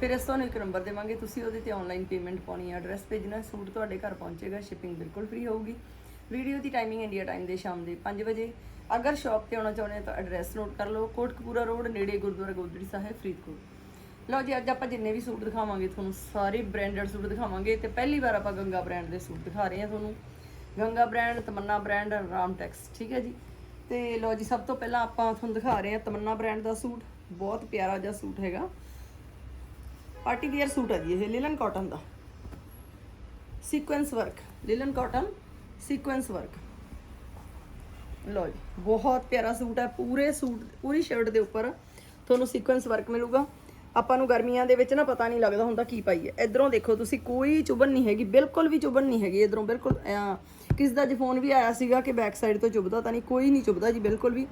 ਫਿਰ ਇਸ ਤੁਹਾਨੂੰ ਇੱਕ ਨੰਬਰ ਦੇਵਾਂਗੇ, ਤੁਸੀਂ ਉਹਦੇ ਤੇ ਆਨਲਾਈਨ ਪੇਮੈਂਟ ਪਾਉਣੀ ਹੈ ਐਡਰੈਸ ਭੇਜਣਾ, ਸੂਟ ਤੁਹਾਡੇ ਘਰ ਪਹੁੰਚੇਗਾ ਸ਼ਿਪਿੰਗ ਬਿਲਕੁਲ ਫ੍ਰੀ ਹੋਊਗੀ। ਵੀਡੀਓ ਦੀ ਟਾਈਮਿੰਗ ਇੰਡੀਆ ਟਾਈਮ ਦੇ ਸ਼ਾਮ ਦੇ 5 ਵਜੇ। ਅਗਰ ਸ਼ਾਪ ਤੇ ਆਉਣਾ ਚਾਹੁੰਦੇ ਹੋ ਤਾਂ ਐਡਰੈਸ ਨੋਟ ਕਰ ਲਓ, ਕੋਟਕਪੂਰਾ ਰੋਡ ਨੇੜੇ ਗੁਰਦੁਆਰਾ ਗੋਦੜੀ ਸਾਹਿਬ, ਫਰੀਦਕੋਟ। ਲਓ ਜੀ, ਅੱਜ ਆਪਾਂ ਜਿੰਨੇ ਵੀ ਸੂਟ ਦਿਖਾਵਾਂਗੇ, ਤੁਹਾਨੂੰ ਸਾਰੇ ਬ੍ਰਾਂਡਡ ਸੂਟ ਦਿਖਾਵਾਂਗੇ ਤੇ ਪਹਿਲੀ ਵਾਰ ਆਪਾਂ ਗੰਗਾ ਬ੍ਰਾਂਡ ਦੇ ਸੂਟ ਦਿਖਾ ਰਹੇ ਹਾਂ ਤੁਹਾਨੂੰ। ਗੰਗਾ ਬ੍ਰਾਂਡ ਤਮੰਨਾ ਬ੍ਰਾਂਡ ਰਾਮਟੈਕਸ ਠੀਕ ਹੈ ਜੀ? ਤੇ ਲਓ ਜੀ, ਸਭ ਤੋਂ ਪਹਿਲਾਂ ਆਪਾਂ ਤੁਹਾਨੂੰ ਦਿਖਾ ਰਹੇ ਹਾਂ ਤਮੰਨਾ ਬ੍ਰਾਂਡ ਦਾ ਸੂਟ। ਬਹੁਤ ਪਿਆਰਾ ਜਿਹਾ ਸੂਟ ਹੈਗਾ। ਪਾਰਟੀ ਵੇਅਰ ਸੂਟ ਹੈ ਜੀ ਇਹ ਲਿਲਨ ਕਾਟਨ ਦਾ। Sequence work linen cotton sequence work ਲਓ ਜੀ, ਬਹੁਤ ਪਿਆਰਾ ਸੂਟ ਹੈ, ਪੂਰੇ ਸੂਟ, ਪੂਰੀ ਸ਼ਰਟ ਦੇ ਉੱਪਰ ਤੁਹਾਨੂੰ ਸੀਕੁਐਂਸ ਵਰਕ ਮਿਲੂਗਾ। ਆਪਾਂ ਨੂੰ ਗਰਮੀਆਂ ਦੇ ਵਿੱਚ ਨਾ ਪਤਾ ਨਹੀਂ ਲੱਗਦਾ ਹੁੰਦਾ ਕੀ ਪਾਈਏ ਇਧਰੋਂ ਦੇਖੋ ਤੁਸੀਂ, ਕੋਈ ਚੁਬਨ ਨਹੀਂ ਹੈਗੀ, ਬਿਲਕੁਲ ਵੀ ਚੁਬਨ ਨਹੀਂ ਹੈਗੀ ਇਧਰੋਂ, ਬਿਲਕੁਲ ਕਿਸ ਦਾ ਫੋਨ ਵੀ ਆਇਆ ਸੀਗਾ ਕਿ ਬੈਕ ਸਾਈਡ ਤੋਂ ਚੁਬਦਾ ਤਾਂ ਨਹੀਂ, ਕੋਈ ਨਹੀਂ ਚੁਬਦਾ ਜੀ, ਬਿਲਕੁਲ ਵੀ।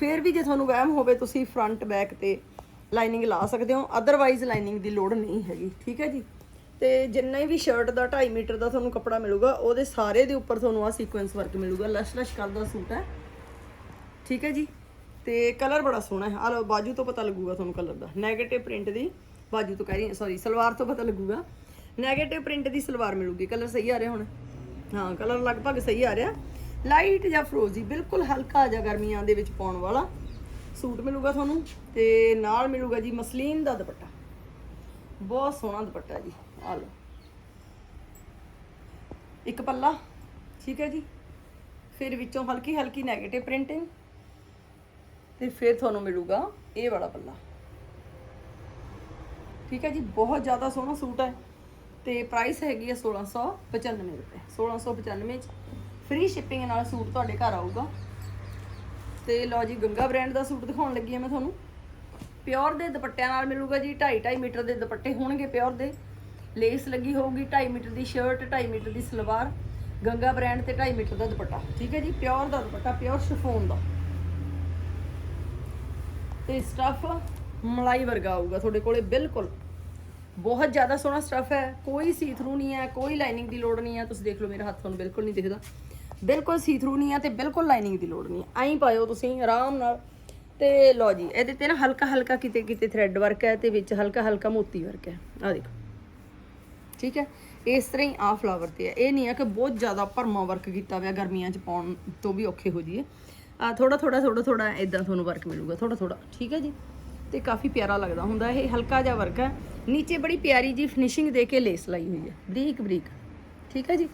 ਫੇਰ ਵੀ ਜੇ ਤੁਹਾਨੂੰ ਵਹਿਮ ਹੋਵੇ ਤੁਸੀਂ ਫਰੰਟ ਬੈਕ ਤੇ ਲਾਈਨਿੰਗ ਲਾ ਸਕਦੇ ਹੋ ਅਦਰਵਾਈਜ਼ ਲਾਈਨਿੰਗ ਦੀ ਲੋੜ ਨਹੀਂ ਹੈਗੀ, ਠੀਕ ਹੈ ਜੀ? ਤੇ ਜਿੰਨਾ ਵੀ ਸ਼ਰਟ ਦਾ 2.5 ਮੀਟਰ ਦਾ ਤੁਹਾਨੂੰ ਕੱਪੜਾ ਮਿਲੂਗਾ, ਉਹਦੇ ਸਾਰੇ ਦੇ ਉੱਪਰ ਤੁਹਾਨੂੰ ਆ ਸੀਕੁਐਂਸ ਵਰਕ ਮਿਲੂਗਾ, ਲਸ਼ ਲਸ਼ ਕਰਦਾ ਸੂਟ ਹੈ। ਠੀਕ ਹੈ ਜੀ? ਤੇ ਕਲਰ ਬੜਾ ਸੋਹਣਾ ਹੈ। ਆ ਲਓ, ਬਾਜੂ ਤੋਂ ਪਤਾ ਲੱਗੂਗਾ ਤੁਹਾਨੂੰ ਕਲਰ ਦਾ। 네ਗੇਟਿਵ ਪ੍ਰਿੰਟ ਦੀ ਬਾਜੂ ਤੋਂ ਕਹਿ ਰਹੀ ਹਾਂ ਸੌਰੀ ਸਲਵਾਰ ਤੋਂ ਪਤਾ ਲੱਗੂਗਾ। 네ਗੇਟਿਵ ਪ੍ਰਿੰਟ ਦੀ ਸਲਵਾਰ ਮਿਲੂਗੀ। ਕਲਰ ਸਹੀ ਆ ਰਿਹਾ ਹੁਣ? ਹਾਂ ਕਲਰ ਲਗਭਗ ਸਹੀ ਆ ਰਿਹਾ। ਲਾਈਟ ਜਾਂ ਫਰੋਜ਼ੀ ਬਿਲਕੁਲ ਹਲਕਾ ਜਿਹਾ ਗਰਮੀਆਂ ਦੇ ਵਿੱਚ ਪਾਉਣ ਵਾਲਾ। ਸੂਟ ਮਿਲੂਗਾ ਤੁਹਾਨੂੰ ਤੇ ਨਾਲ ਮਿਲੂਗਾ ਜੀ ਮਸਲੀਨ ਦਾ ਦੁਪੱਟਾ। ਬਹੁਤ ਸੋਹਣਾ ਦੁਪੱਟਾ ਜੀ ਆ ਲਓ। ਇੱਕ ਪੱਲਾ, ਠੀਕ ਹੈ ਜੀ। ਫਿਰ ਵਿੱਚੋਂ ਹਲਕੀ ਹਲਕੀ 네ਗੇਟਿਵ ਪ੍ਰਿੰਟਿੰਗ ਤੇ ਫਿਰ ਤੁਹਾਨੂੰ ਮਿਲੂਗਾ ਇਹ ਵਾਲਾ ਪੱਲਾ। ਠੀਕ ਹੈ ਜੀ, ਬਹੁਤ ਜ਼ਿਆਦਾ ਸੋਹਣਾ ਸੂਟ ਹੈ ਤੇ ਪ੍ਰਾਈਸ ਹੈਗੀ ਹੈ 1695 ਰੁਪਏ 1695 ਚ। ਫ੍ਰੀ ਸ਼ਿਪਿੰਗ ਨਾਲ ਸੂਟ ਤੁਹਾਡੇ ਘਰ ਆਊਗਾ। ਤੇ ਲਓ ਜੀ ਗੰਗਾ ਬ੍ਰਾਂਡ ਦਾ ਸੂਟ ਦਿਖਾਉਣ ਲੱਗੀ ਹਾਂ ਮੈਂ ਤੁਹਾਨੂੰ। ਪਿਓਰ ਦੇ ਦੁਪੱਟਿਆਂ ਨਾਲ ਮਿਲੂਗਾ ਜੀ 2.5 2.5 ਮੀਟਰ ਦੇ ਦੁਪੱਟੇ ਹੋਣਗੇ ਪਿਓਰ ਦੇ। ਲੇਸ ਲੱਗੀ ਹੋਊਗੀ 2.5 ਮੀਟਰ ਦੀ ਸ਼ਰਟ 2.5 ਮੀਟਰ ਦੀ ਸਲਵਾਰ, ਗੰਗਾ ਬ੍ਰਾਂਡ ਤੇ 2.5 ਮੀਟਰ ਦਾ ਦੁਪੱਟਾ। ਠੀਕ ਹੈ ਜੀ, ਪਿਓਰ ਦਾ ਦੁਪੱਟਾ, ਪਿਓਰ ਸ਼ਿਫੋਨ ਦਾ। ਤੇ ਸਟਫ ਮਲਾਈ ਵਰਗਾ ਆਊਗਾ ਤੁਹਾਡੇ ਕੋਲੇ, ਬਿਲਕੁਲ। ਬਹੁਤ ਜ਼ਿਆਦਾ ਸੋਹਣਾ ਸਟਫ ਹੈ, ਕੋਈ ਸੀ ਥਰੂ ਨਹੀਂ ਹੈ, ਕੋਈ ਲਾਈਨਿੰਗ ਦੀ ਲੋੜ ਨਹੀਂ ਹੈ। ਤੁਸੀਂ ਦੇਖ ਲਓ ਮੇਰਾ ਹੱਥ ਤੁਹਾਨੂੰ ਬਿਲਕੁਲ ਨਹੀਂ ਦਿਖਦਾ। ਬਿਲਕੁਲ ਸੀ ਥਰੂ ਨਹੀਂ ਆ ਤੇ ਬਿਲਕੁਲ ਲਾਈਨਿੰਗ ਦੀ ਲੋੜ ਨਹੀਂ ਹੈ ਐਂ ਪਾਇਓ ਤੁਸੀਂ, ਆਰਾਮ ਨਾਲ। ਤੇ ਲਓ ਜੀ, ਇਹਦੇ ਤੇ ਨਾ ਹਲਕਾ ਹਲਕਾ ਕਿਤੇ ਕਿਤੇ ਥ੍ਰੈਡ ਵਰਕ ਹੈ ਤੇ ਵਿੱਚ ਹਲਕਾ ਹਲਕਾ ਮੋਤੀ ਵਰਕ ਹੈ। ਆ ਦੇਖੋ। ਠੀਕ ਹੈ? ਇਸ ਤਰ੍ਹਾਂ ਹੀ ਆ ਫਲਾਵਰ ਤੇ ਹੈ। ਇਹ ਨਹੀਂ ਆ ਕਿ ਬਹੁਤ ਜ਼ਿਆਦਾ ਭਰਮਾ ਵਰਕ ਕੀਤਾ ਹੋਇਆ ਗਰਮੀਆਂ 'ਚ ਪਾਉਣ ਤੋਂ ਵੀ ਔਖੇ ਹੋ ਜਾਈਏ। ਆ ਥੋੜਾ ਥੋੜਾ ਥੋੜਾ ਥੋੜਾ ਇਦਾਂ ਤੁਹਾਨੂੰ ਵਰਕ ਮਿਲੂਗਾ ਥੋੜਾ ਥੋੜਾ ਠੀਕ ਹੈ ਜੀ? ਤੇ ਕਾਫੀ ਪਿਆਰਾ ਲੱਗਦਾ ਹੁੰਦਾ। ਇਹ ਹਲਕਾ ਜਿਹਾ ਵਰਕ ਹੈ। ਨੀਚੇ ਬੜੀ ਪਿਆਰੀ ਜੀ ਫਿਨਿਸ਼ਿੰਗ ਦੇ ਕੇ ਲੇਸ ਲਾਈ ਹੋਈ ਹੈ। ਬਰੀਕ ਬਰੀਕ। ਠੀਕ ਹੈ ਜੀ?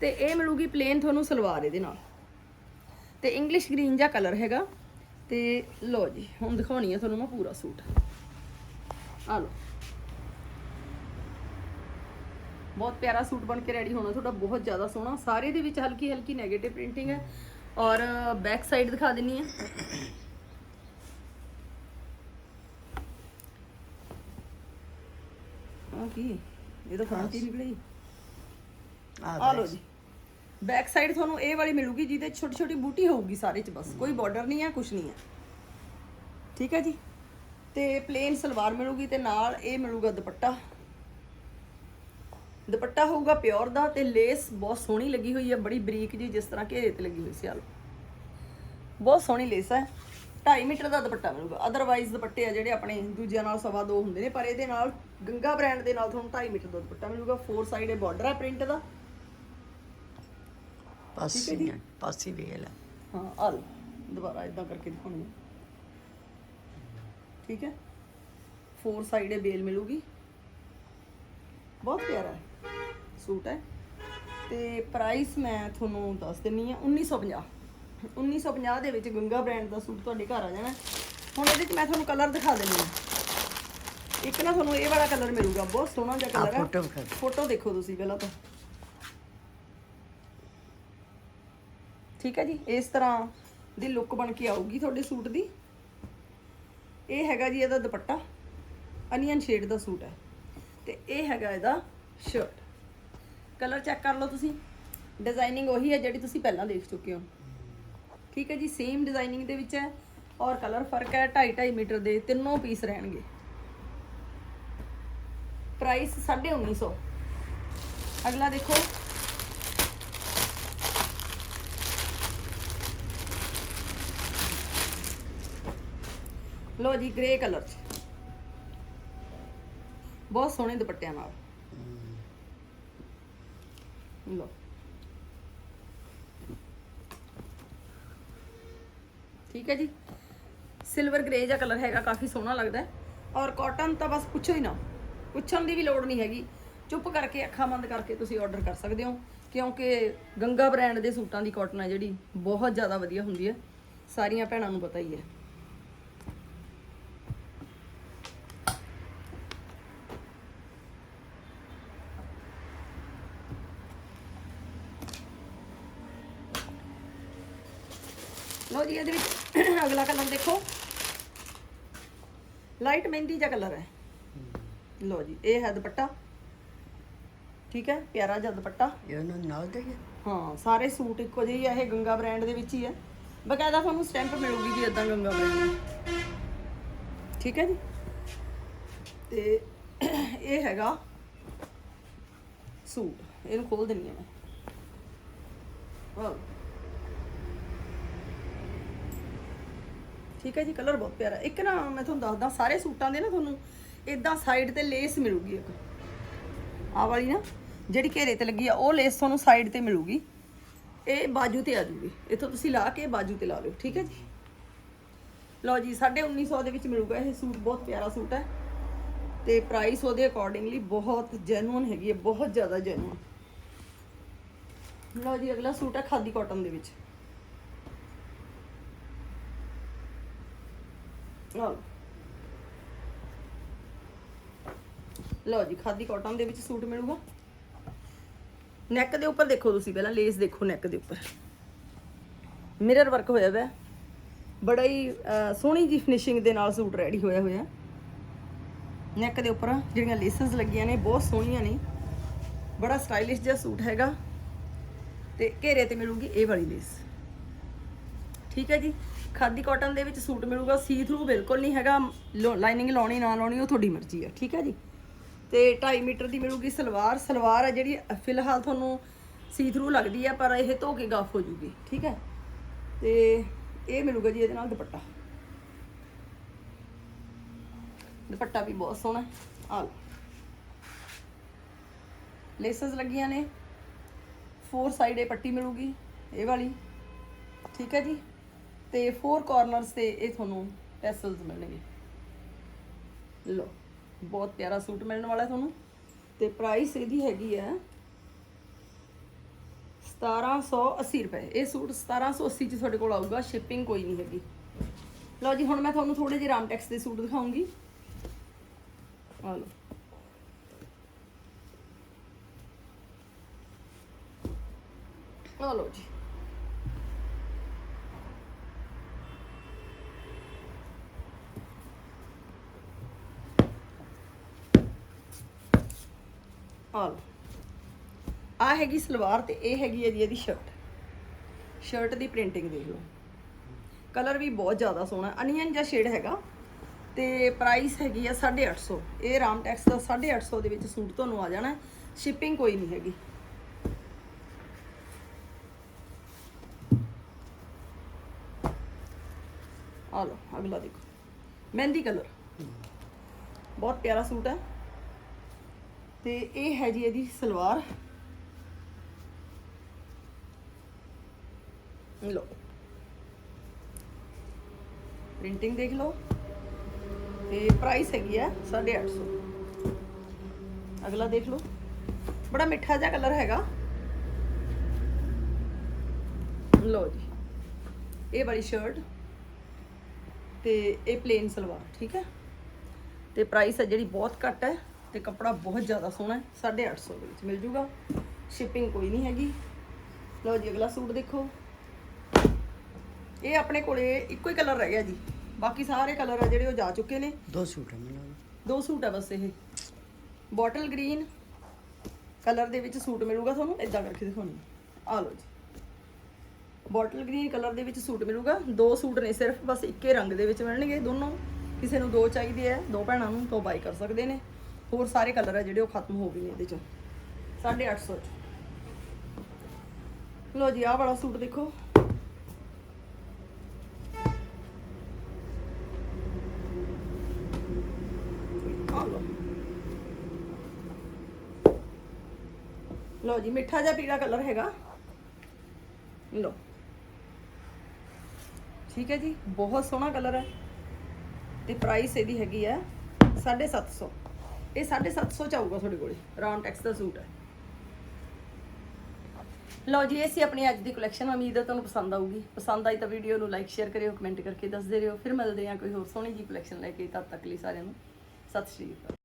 ਤੇ ਇਹ ਮਿਲੂਗੀ ਪਲੇਨ ਤੁਹਾਨੂੰ ਸਲਵਾਰ ਇਹਦੇ ਨਾਲ। ਤੇ ਇੰਗਲਿਸ਼ ਗ੍ਰੀਨ ਜਿਹਾ ਕਲਰ ਹੈਗਾ। ਤੇ ਲਓ ਜੀ ਹੁਣ ਦਿਖਾਉਣੀ ਹੈ ਤੁਹਾਨੂੰ ਮੈਂ ਪੂਰਾ ਸੂਟ। ਆ ਲਓ। ਬਹੁਤ ਪਿਆਰਾ ਸੂਟ ਬਣ ਕੇ ਰੈਡੀ ਹੋਣਾ ਤੁਹਾਡਾ ਬਹੁਤ ਜ਼ਿਆਦਾ ਸੋਹਣਾ। ਸਾਰੇ ਦੇ ਵਿੱਚ ਹਲਕੀ ਹਲਕੀ 네ਗੇਟਿਵ ਪ੍ਰਿੰਟਿੰਗ ਹੈ। ਔਰ ਬੈਕ ਸਾਈਡ ਦਿਖਾ ਦਿੰਨੀ ਹੈ ਆ ਕੀ? ਇਹ ਤਾਂ ਫਰੰਟ ਹੀ ਨਿਕਲੀ ਆ ਲਓ ਜੀ। ਬੈਕ ਸਾਈਡ ਤੁਹਾਨੂੰ ਇਹ ਵਾਲੀ ਮਿਲੂਗੀ ਜਿਹਦੇ ਛੋਟੀ ਛੋਟੀ ਬੂਟੀ ਹੋਊਗੀ ਸਾਰੇ ਚ ਬਸ। ਕੋਈ ਬਾਰਡਰ ਨਹੀਂ ਹੈ ਕੁਝ ਨਹੀਂ ਹੈ ਠੀਕ ਹੈ ਜੀ? ਤੇ ਪਲੇਨ ਸਲਵਾਰ ਮਿਲੂਗੀ ਤੇ ਨਾਲ ਇਹ ਮਿਲੂਗਾ ਦੁਪੱਟਾ। ਦੁਪੱਟਾ ਹੋਊਗਾ ਪਿਓਰ ਦਾ ਤੇ ਲੇਸ ਬਹੁਤ ਸੋਹਣੀ ਲੱਗੀ ਹੋਈ ਹੈ ਬੜੀ ਬਰੀਕ ਜੀ ਜਿਸ ਤਰ੍ਹਾਂ ਘੇਰੇ ਤੇ ਲੱਗੀ ਹੋਈ ਸੀ ਆਲੋ। ਬਹੁਤ ਸੋਹਣੀ ਲੇਸ ਹੈ 2.5 ਮੀਟਰ ਦਾ ਦੁਪੱਟਾ ਮਿਲੂਗਾ। ਅਦਰਵਾਈਜ਼ ਦੁਪੱਟੇ ਆ ਜਿਹੜੇ ਆਪਣੇ ਦੂਜਿਆਂ ਨਾਲ ਸਵਾ ਦੋ ਹੁੰਦੇ ਨੇ, ਪਰ ਇਹਦੇ ਨਾਲ ਗੰਗਾ ਬ੍ਰਾਂਡ ਦੇ ਨਾਲ ਤੁਹਾਨੂੰ 2.5 ਮੀਟਰ ਦਾ ਦੁਪੱਟਾ ਮਿਲੂਗਾ। ਫੋਰ ਸਾਈਡ ਇਹ ਬਾਰਡਰ ਹੈ ਪ੍ਰਿੰਟ ਦਾ। ਪਾਸੀ ਪਾਸੀ ਵੇਲ ਹੈ। ਹਾਂ ਆ ਲਓ ਦੁਬਾਰਾ ਇਦਾਂ ਕਰਕੇ ਦਿਖਾਉਣੀ ਹੈ। ਠੀਕ ਹੈ? ਫੋਰ ਸਾਈਡ ਇਹ ਬੇਲ ਮਿਲੂਗੀ। ਬਹੁਤ ਪਿਆਰਾ ਹੈ। ਸੂਟ ਹੈ। ਤੇ ਪ੍ਰਾਈਸ ਮੈਂ ਤੁਹਾਨੂੰ ਦੱਸ ਦਿੰਨੀ ਆ 1950 1950 ਦੇ ਵਿੱਚ ਗੰਗਾ ਬ੍ਰਾਂਡ ਦਾ ਸੂਟ ਤੁਹਾਡੇ ਘਰ ਆ ਜਾਣਾ। ਹੁਣ ਇਹਦੇ ਵਿੱਚ ਮੈਂ ਤੁਹਾਨੂੰ ਕਲਰ ਦਿਖਾ ਦਿੰਨੀ ਆ ਇੱਕ ਨਾ ਤੁਹਾਨੂੰ ਇਹ ਵਾਲਾ ਕਲਰ ਮਿਲੂਗਾ ਬਹੁਤ ਸੋਹਣਾ ਜਿਹਾ ਆ ਕਲਰ ਹੈ ਫੋਟੋ ਵਿਖਾ ਫੋਟੋ ਦੇਖੋ ਤੁਸੀਂ ਪਹਿਲਾਂ ਤਾਂ। ਠੀਕ ਹੈ ਜੀ, ਇਸ ਤਰ੍ਹਾਂ ਦੀ ਲੁੱਕ ਬਣ ਕੇ ਆਊਗੀ ਤੁਹਾਡੇ ਸੂਟ ਦੀ। ਇਹ ਹੈਗਾ ਜੀ ਇਹਦਾ ਦੁਪੱਟਾ ਅਨੀਅਨ ਸ਼ੇਡ ਦਾ ਸੂਟ ਹੈ। ਤੇ ਇਹ ਹੈਗਾ ਇਹਦਾ ਸ਼ਰਟ ਕਲਰ ਚੈੱਕ ਕਰ ਲਓ ਤੁਸੀਂ। ਡਿਜ਼ਾਈਨਿੰਗ ਉਹੀ ਹੈ ਜਿਹੜੀ ਤੁਸੀਂ ਪਹਿਲਾਂ ਦੇਖ ਚੁੱਕੇ ਹੋ। ਠੀਕ ਹੈ ਜੀ ਸੇਮ ਡਿਜ਼ਾਈਨਿੰਗ ਦੇ ਵਿੱਚ ਹੈ ਔਰ ਕਲਰ ਫ਼ਰਕ ਹੈ 2.5 2.5 ਮੀਟਰ ਦੇ, ਤਿੰਨੋਂ ਪੀਸ ਰਹਿਣਗੇ। ਪ੍ਰਾਈਸ 1950 ਅਗਲਾ ਦੇਖੋ। ਲੋ ਜੀ ਗ੍ਰੇ ਕਲਰ ਚ। ਬਹੁਤ ਸੋਹਣੇ ਦੁਪੱਟਿਆਂ ਨਾਲ। ਲੋ ਠੀਕ ਹੈ ਜੀ। ਸਿਲਵਰ ਗ੍ਰੇ ਜਿਹਾ ਕਲਰ ਹੈਗਾ, ਕਾਫੀ ਸੋਹਣਾ ਲੱਗਦਾ ਔਰ ਕਾਟਨ ਤਾਂ ਬਸ ਪੁੱਛੋ ਹੀ ਨਾ। ਪੁੱਛਣ ਦੀ ਵੀ ਲੋੜ ਨਹੀਂ ਹੈਗੀ। ਚੁੱਪ ਕਰਕੇ, ਅੱਖਾਂ ਬੰਦ ਕਰਕੇ ਤੁਸੀਂ ਆਰਡਰ ਕਰ ਸਕਦੇ ਹੋ। ਕਿਉਂਕਿ ਗੰਗਾ ਬ੍ਰਾਂਡ ਦੇ ਸੂਟਾਂ ਦੀ ਕਾਟਨ ਹੈ ਜਿਹੜੀ, ਬਹੁਤ ਜ਼ਿਆਦਾ ਵਧੀਆ ਹੁੰਦੀ ਹੈ। ਸਾਰੀਆਂ ਭੈਣਾਂ ਨੂੰ ਪਤਾ ਹੀ ਹੈ ਲਓ ਜੀ ਇਹਦੇ ਵਿੱਚ ਅਗਲਾ ਕਲਰ ਦੇਖੋ। ਲਾਈਟ ਮਹਿੰਦੀ ਜਿਹਾ ਕਲਰ ਹੈ। ਲਓ ਜੀ ਇਹ ਹੈ ਦੁਪੱਟਾ। ਠੀਕ ਹੈ ਪਿਆਰਾ ਜਿਹਾ ਦੁਪੱਟਾ। ਇਹ ਉਹਨਾਂ ਨਾਲ ਦੇ ਹਾਂ ਸਾਰੇ ਸੂਟ ਇੱਕੋ ਜਿਹੇ ਹੀ ਆ ਇਹ ਗੰਗਾ ਬ੍ਰਾਂਡ ਦੇ ਵਿੱਚ ਹੀ ਹੈ। ਬਕਾਇਦਾ ਤੁਹਾਨੂੰ ਸਟੈਂਪ ਮਿਲੂਗੀ ਜੀ ਇਦਾਂ ਗੰਗਾ ਬ੍ਰਾਂਡ ਦੀ। ਠੀਕ ਹੈ ਜੀ। ਤੇ ਇਹ ਹੈਗਾ ਸੂਟ। ਇਹਨੂੰ ਖੋਲ ਦਿੰਨੀ ਆ ਮੈਂ। ਵਾਓ। ਠੀਕ ਹੈ ਜੀ ਕਲਰ ਬਹੁਤ ਪਿਆਰਾ। ਇੱਕ ਨਾ ਮੈਂ ਤੁਹਾਨੂੰ ਦੱਸਦਾ, ਸਾਰੇ ਸੂਟਾਂ ਦੇ ਨਾ ਤੁਹਾਨੂੰ ਇਦਾਂ ਸਾਈਡ ਤੇ ਲੇਸ ਮਿਲੂਗੀ ਇੱਕ। ਆ ਵਾਲੀ ਨਾ, ਜਿਹੜੀ ਘੇਰੇ ਤੇ ਲੱਗੀ ਆ, ਉਹ ਲੇਸ ਤੁਹਾਨੂੰ ਸਾਈਡ ਤੇ ਮਿਲੂਗੀ। ਇਹ ਬਾਜੂ ਤੇ ਆ ਜੂਗੀ। ਇੱਥੋਂ ਤੁਸੀਂ ਲਾ ਕੇ ਬਾਜੂ ਤੇ ਲਾ ਲਿਓ, ਠੀਕ ਹੈ ਜੀ? ਲਓ ਜੀ 1950 ਦੇ ਵਿੱਚ ਮਿਲੂਗਾ ਇਹ ਸੂਟ, ਬਹੁਤ ਪਿਆਰਾ ਸੂਟ ਹੈ। ਤੇ ਪ੍ਰਾਈਸ ਉਹਦੇ ਅਕੋਰਡਿੰਗਲੀ ਬਹੁਤ ਜੈਨੂਨ ਹੈਗੀ ਹੈ, ਬਹੁਤ ਜ਼ਿਆਦਾ ਜੈਨੂਨ ਲਓ ਜੀ, ਅਗਲਾ ਸੂਟ ਹੈ ਖਾਦੀ ਕਾਟਨ ਦੇ ਵਿੱਚ। ਲਓ ਲਓ ਜੀ, ਖਾਦੀ ਕਾਟਨ ਦੇ ਵਿੱਚ ਸੂਟ ਮਿਲੂਗਾ। ਨੈਕ ਦੇ ਉੱਪਰ ਦੇਖੋ ਤੁਸੀਂ ਪਹਿਲਾਂ ਲੇਸ ਦੇਖੋ ਨੈਕ ਦੇ ਉੱਪਰ। ਮਿਰਰ ਵਰਕ ਹੋਇਆ ਹੋਇਆ ਬੜਾ ਹੀ ਸੋਹਣੀ ਜੀ ਫਿਨਿਸ਼ਿੰਗ ਦੇ ਨਾਲ ਸੂਟ ਰੈਡੀ ਹੋਇਆ ਹੋਇਆ। ਨੈਕ ਦੇ ਉੱਪਰ ਜਿਹੜੀਆਂ ਲੇਸਸ ਲੱਗੀਆਂ ਨੇ, ਬਹੁਤ ਸੋਹਣੀਆਂ ਨੇ। ਬੜਾ ਸਟਾਈਲਿਸ਼ ਜਿਹਾ ਸੂਟ ਹੈਗਾ। ਤੇ ਘੇਰੇ ਤੇ ਮਿਲੂਗੀ ਇਹ ਵਾਲੀ ਲੇਸ ਠੀਕ ਹੈ ਜੀ? ਖਾਦੀ ਕਾਟਨ ਦੇ ਵਿੱਚ ਸੂਟ ਮਿਲੂਗਾ ਸੀ ਥਰੂ ਬਿਲਕੁਲ ਨਹੀਂ ਹੈਗਾ ਲਾਈਨਿੰਗ ਲਾਉਣੀ, ਨਾ ਲਾਉਣੀ, ਉਹ ਤੁਹਾਡੀ ਮਰਜ਼ੀ ਹੈ, ਠੀਕ ਹੈ ਜੀ? ਤੇ 2.5 ਮੀਟਰ ਦੀ ਮਿਲੂਗੀ ਸਲਵਾਰ ਸਲਵਾਰ ਹੈ ਜਿਹੜੀ ਫਿਲਹਾਲ ਤੁਹਾਨੂੰ ਸੀ ਥਰੂ ਲੱਗਦੀ ਹੈ, ਪਰ ਇਹ ਧੋ ਕੇ ਗਾਫ ਹੋ ਜੂਗੀ, ਠੀਕ ਹੈ? ਤੇ ਇਹ ਮਿਲੂਗਾ ਜੀ ਇਹਦੇ ਨਾਲ ਦੁਪੱਟਾ। ਦੁਪੱਟਾ ਵੀ ਬਹੁਤ ਸੋਹਣਾ ਹੈ ਆ ਲਓ। ਲੇਸਸ ਲੱਗੀਆਂ ਨੇ ਫੋਰ ਸਾਈਡ ਇਹ ਪੱਟੀ ਮਿਲੂਗੀ, ਇਹ ਵਾਲੀ, ਠੀਕ ਹੈ ਜੀ? ਤੇ ਫੋਰ ਕਾਰਨਰਸ ਤੇ ਇਹ ਤੁਹਾਨੂੰ ਟੈਸਲਸ ਮਿਲਣਗੇ। ਲੋ ਬਹੁਤ ਪਿਆਰਾ ਸੂਟ ਮਿਲਣ ਵਾਲਾ ਤੁਹਾਨੂੰ। ਤੇ ਪ੍ਰਾਈਸ ਇਹਦੀ ਹੈਗੀ ਹੈ 1780 ਰੁਪਏ। ਇਹ ਸੂਟ 1780 ਚ ਤੁਹਾਡੇ ਕੋਲ ਆਊਗਾ ਸ਼ਿਪਿੰਗ ਕੋਈ ਨਹੀਂ ਹੈਗੀ। ਲਓ ਜੀ, ਹੁਣ ਮੈਂ ਤੁਹਾਨੂੰ ਥੋੜੇ ਜਿਹੇ ਰਾਮਟੈਕਸ ਦੇ ਸੂਟ ਦਿਖਾਉਂਗੀ। ਆ ਲਓ। ਆ ਲਓ ਜੀ। ਆ ਲਓ ਆ ਹੈਗੀ ਸਲਵਾਰ ਤੇ ਇਹ ਹੈਗੀ ਹੈ ਜੀ ਇਹਦੀ ਸ਼ਰਟ ਸ਼ਰਟ ਦੀ ਪ੍ਰਿੰਟਿੰਗ ਦੇਖ ਲਓ। ਕਲਰ ਵੀ ਬਹੁਤ ਜ਼ਿਆਦਾ ਸੋਹਣਾ। ਅਨੀਅਨ ਜਿਹਾ ਸ਼ੇਡ ਹੈਗਾ। ਤੇ ਪ੍ਰਾਈਸ ਹੈਗੀ ਆ 850 ਇਹ ਰਾਮਟੈਕਸ ਦਾ 850 ਦੇ ਵਿੱਚ ਸੂਟ ਤੁਹਾਨੂੰ ਆ ਜਾਣਾ। ਸ਼ਿਪਿੰਗ ਕੋਈ ਨਹੀਂ ਹੈਗੀ। ਆ ਲਓ ਅਗਲਾ ਦੇਖੋ। ਮਹਿੰਦੀ ਕਲਰ ਬਹੁਤ ਪਿਆਰਾ ਸੂਟ ਹੈ। ਤੇ ਇਹ ਹੈ ਜੀ ਇਹਦੀ ਸਲਵਾਰ। ਲੋ ਪ੍ਰਿੰਟਿੰਗ ਦੇਖ ਲਓ। ਤੇ ਪ੍ਰਾਈਸ ਹੈਗੀ ਆ 850 ਅਗਲਾ ਦੇਖ ਲਓ। ਬੜਾ ਮਿੱਠਾ ਜਿਹਾ ਕਲਰ ਹੈਗਾ। ਲੋ ਜੀ। ਇਹ ਵਾਲੀ ਸ਼ਰਟ ਤੇ ਇਹ ਪਲੇਨ ਸਲਵਾਰ, ਠੀਕ ਹੈ? ਤੇ ਪ੍ਰਾਈਸ ਹੈ ਜਿਹੜੀ ਬਹੁਤ ਘੱਟ ਹੈ। ਤੇ ਕੱਪੜਾ ਬਹੁਤ ਜ਼ਿਆਦਾ ਸੋਹਣਾ ਹੈ 850 ਦੇ ਵਿੱਚ ਮਿਲ ਜੂਗਾ। ਸ਼ਿਪਿੰਗ ਕੋਈ ਨਹੀਂ ਹੈਗੀ। ਲਓ ਜੀ ਅਗਲਾ ਸੂਟ ਦੇਖੋ। ਇਹ ਆਪਣੇ ਕੋਲੇ ਇੱਕੋ ਹੀ ਕਲਰ ਰਹਿ ਗਿਆ ਜੀ। ਬਾਕੀ ਸਾਰੇ ਕਲਰ ਆ ਜਿਹੜੇ ਉਹ ਜਾ ਚੁੱਕੇ ਨੇ। ਦੋ ਸੂਟ ਆ ਮੈਨੂੰ ਦੋ ਸੂਟ ਆ ਬਸ ਇਹ। ਬੋਟਲ ਗ੍ਰੀਨ ਕਲਰ ਦੇ ਵਿੱਚ ਸੂਟ ਮਿਲੂਗਾ ਤੁਹਾਨੂੰ ਇਦਾਂ ਕਰਕੇ ਦਿਖਾਉਣੀ ਆ। ਲਓ ਜੀ। ਬੋਟਲ ਗ੍ਰੀਨ ਕਲਰ ਦੇ ਵਿੱਚ ਸੂਟ ਮਿਲੂਗਾ। ਦੋ ਸੂਟ ਨੇ ਸਿਰਫ ਬਸ ਇੱਕੇ ਰੰਗ ਦੇ ਵਿੱਚ ਮਿਲਣਗੇ ਦੋਨੋਂ। ਕਿਸੇ ਨੂੰ ਦੋ ਚਾਹੀਦੇ ਆ ਦੋ ਭੈਣਾਂ ਨੂੰ ਤਾਂ ਬਾਈ ਕਰ ਸਕਦੇ ਨੇ। ਹੋਰ ਸਾਰੇ ਕਲਰ ਆ ਜਿਹੜੇ ਉਹ ਖਤਮ ਹੋ ਗਏ ਨੇ ਇਹਦੇ ਚੋਂ। 850 ਚ। ਲਓ ਜੀ, ਆਹ ਵਾਲਾ ਸੂਟ ਦੇਖੋ। ਆਹ ਲਓ। ਜੀ, ਮਿੱਠਾ ਜਿਹਾ ਪੀਲਾ ਕਲਰ ਹੈਗਾ। ਲਓ। ਠੀਕ ਹੈ ਜੀ, ਬਹੁਤ ਸੋਹਣਾ ਕਲਰ ਹੈ ਤੇ ਪ੍ਰਾਈਸ ਇਹਦੀ ਹੈਗੀ ਹੈ 750 ਇਹ 750 ਚ ਆਊਗਾ ਤੁਹਾਡੇ ਕੋਲੇ। ਰਾਮ ਟੈਕਸ ਦਾ ਸੂਟ ਹੈ। ਲਓ ਜੀ, ਇਹ ਸੀ ਆਪਣੀ ਅੱਜ ਦੀ ਕਲੈਕਸ਼ਨ ਉਮੀਦ ਹੈ ਤੁਹਾਨੂੰ ਪਸੰਦ ਆਊਗੀ। ਪਸੰਦ ਆਈ ਤਾਂ ਵੀਡੀਓ ਨੂੰ ਲਾਈਕ ਸ਼ੇਅਰ ਕਰਿਓ ਕਮੈਂਟ ਕਰਕੇ ਦੱਸਦੇ ਰਹੋ। ਫਿਰ ਮਿਲਦੇ ਹਾਂ ਕੋਈ ਹੋਰ ਸੋਹਣੀ ਜੀ ਕਲੈਕਸ਼ਨ ਲੈ ਕੇ। ਤਦ ਤੱਕ ਲਈ ਸਾਰਿਆਂ ਨੂੰ ਸਤਿ ਸ਼੍ਰੀ ਅਕਾਲ।